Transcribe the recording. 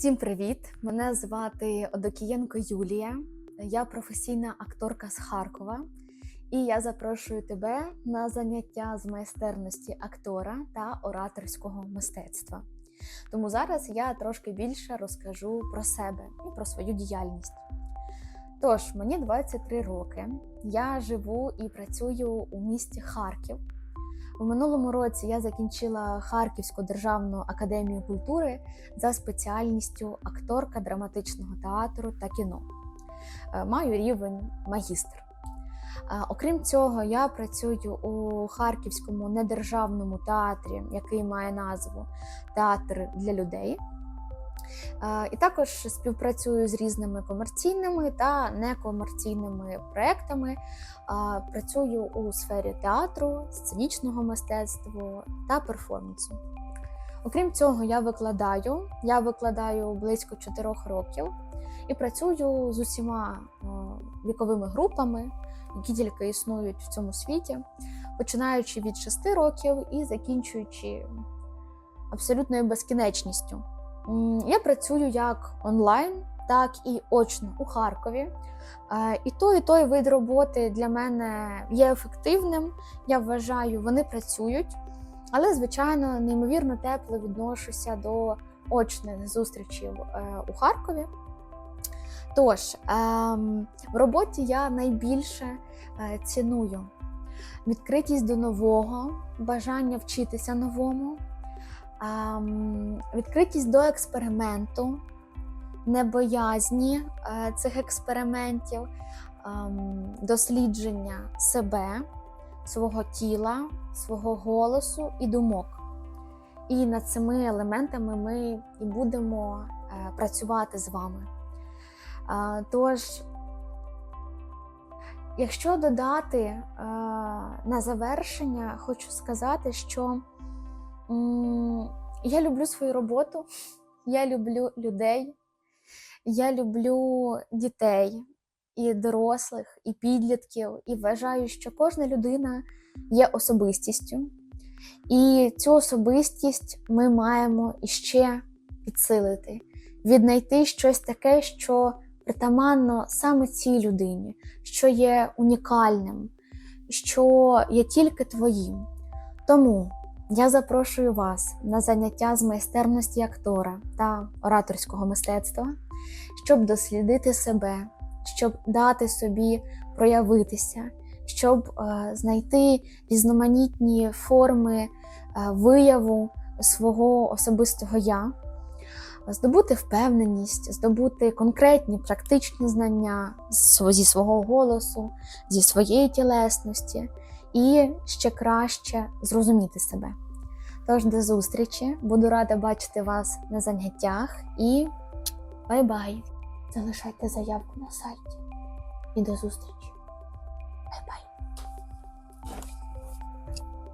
Всім привіт! Мене звати Одокієнко Юлія. Я професійна акторка з Харкова, і я запрошую тебе на заняття з майстерності актора та ораторського мистецтва. Тому зараз я трошки більше розкажу про себе і про свою діяльність. Тож, мені 23 роки. Я живу і працюю у місті Харків. У минулому році я закінчила Харківську державну академію культури за спеціальністю акторка драматичного театру та кіно. Е, Маю рівень магістр. Е, Окрім цього, я працюю у Харківському недержавному театрі, який має назву Театр для людей. Е, І також співпрацюю з різними комерційними та некомерційними проектами. Працюю у сфері театру, сценічного мистецтва та перформансу. Окрім цього, я викладаю. Я викладаю близько 4 років і працюю з усіма е, віковими групами, які тільки існують в цьому світі, починаючи від 6 років і закінчуючи абсолютною безкінечністю. Я працюю як онлайн, так і очно у Харкові. Е, І той, і той вид роботи для мене є ефективним. Я вважаю, вони працюють, але, звичайно, неймовірно тепло відношуся до очних зустрічей у Харкові. Тож, ем, в роботі я найбільше е, ціную відкритість до нового, бажання вчитися новому, відкритість до експерименту, небоязні е, цих експериментів, дослідження себе, свого тіла, свого голосу і думок. І над цими елементами ми і будемо е, працювати з вами. Тож, якщо додати е, на завершення, хочу сказати, що я люблю свою роботу, я люблю людей, я люблю дітей і дорослих, і підлітків, і вважаю, що кожна людина є особистістю. І цю особистість ми маємо іще підсилити, віднайти щось таке, що притаманно саме цій людині, що є унікальним, що є тільки твоїм. Тому я запрошую вас на заняття з майстерності актора та ораторського мистецтва, щоб дослідити себе, щоб дати собі проявитися, щоб е, знайти різноманітні форми е, вияву свого особистого я, здобути впевненість, здобути конкретні практичні знання зі свого голосу, зі своєї тілесності і ще краще зрозуміти себе. Тож до зустрічі, буду рада бачити вас на заняттях і бай-бай! Залишайте заявку на сайті. І до зустрічі! Бай-бай!